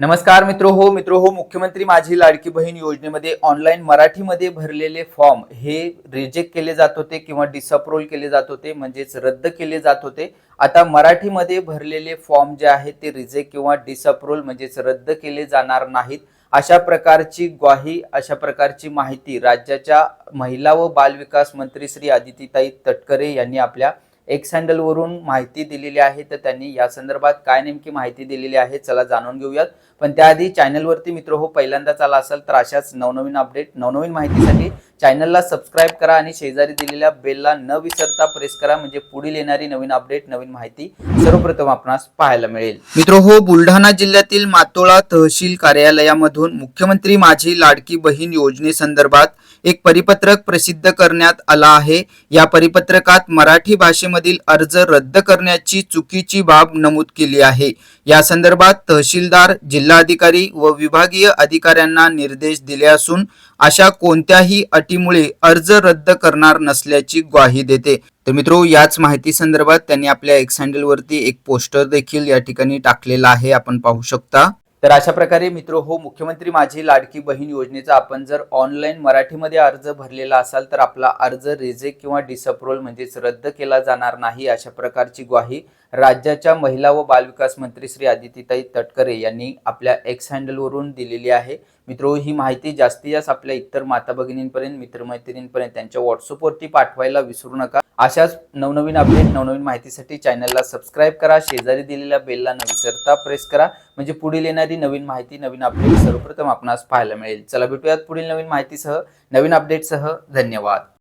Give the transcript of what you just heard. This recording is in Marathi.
नमस्कार मित्र हो मित्र हो मुख्यमंत्री माझी लाडकी बहीण योजनेमध्ये ऑनलाईन मराठीमध्ये भरलेले फॉर्म हे रिजेक्ट केले जात होते किंवा डिसअप्रूव्ह केले जात होते म्हणजेच रद्द केले जात होते. आता मराठीमध्ये भरलेले फॉर्म जे आहेत ते रिजेक्ट किंवा डिसअप्रूव्ह म्हणजेच रद्द केले जाणार नाहीत. अशा प्रकारची ग्वाही अशा प्रकारची माहिती राज्याच्या महिला व बालविकास मंत्री श्री आदितीताई तटकरे यांनी आपल्या एक्स हँडलवरून माहिती दिलेली आहे तर त्यांनी या संदर्भात काय नेमकी माहिती दिलेली आहे चला जाणून घेऊयात. पण त्याआधी चॅनलवरती मित्र हो पहिल्यांदाच आला असेल तर अशाच नवनवीन अपडेट नवनवीन माहितीसाठी चॅनलला सबस्क्राईब करा आणि शेजारी दिलेल्या बेलला न विसरता प्रेस करा म्हणजे पुढील येणारी नवीन अपडेट नवीन माहिती सर्वप्रथम आपणास पाहायला मिळेल. मित्र हो बुलढाणा जिल्ह्यातील मातोळा तहसील कार्यालयामधून मुख्यमंत्री माझी लाडकी बहीण योजनेसंदर्भात एक परिपत्रक प्रसिद्ध करण्यात आला आहे. या परिपत्रकात मराठी भाषेमधील अर्ज रद्द करण्याची चुकीची बाब नमूद केली आहे. या संदर्भात तहसीलदार जिल्हाधिकारी व विभागीय अधिकाऱ्यांना निर्देश दिले असून अशा कोणत्याही अटीमुळे अर्ज रद्द करणार नसल्याची ग्वाही देते. तर मित्रो याच माहिती संदर्भात त्यांनी आपल्या एक्स हँडलवरती एक पोस्टर देखील या ठिकाणी टाकलेला आहे. आपण पाहू शकता. तर अशा प्रकारे मित्र हो मुख्यमंत्री माझी लाडकी बहीण योजनेचा आपण जर ऑनलाईन मराठीमध्ये अर्ज भरलेला असाल तर आपला अर्ज रिजेक्ट किंवा डिसअप्रोल म्हणजेच रद्द केला जाणार नाही अशा प्रकारची ग्वाही राज्याच्या महिला व बालविकास मंत्री श्री आदितीताई तटकरे यांनी आपल्या एक्स हँडलवरून दिलेली आहे. मित्रो ही माहिती जास्तीत जास्त आपल्या इतर माता भगिनींपर्यंत मित्रमैत्रिणींपर्यंत त्यांच्या व्हॉट्सअपवरती पाठवायला विसरू नका. अशाच नवनवीन अपडेट नवनवीन माहितीसाठी चॅनलला सबस्क्राईब करा. शेजारी दिलेल्या बेलला न विसरता प्रेस करा. म्हणजे पुढील येणारी नवीन माहिती नवीन अपडेट सर्वप्रथम आपणास पाहायला मिळेल. चला भेटूयात पुढील नवीन माहितीसह. नवीन अपडेटसह धन्यवाद.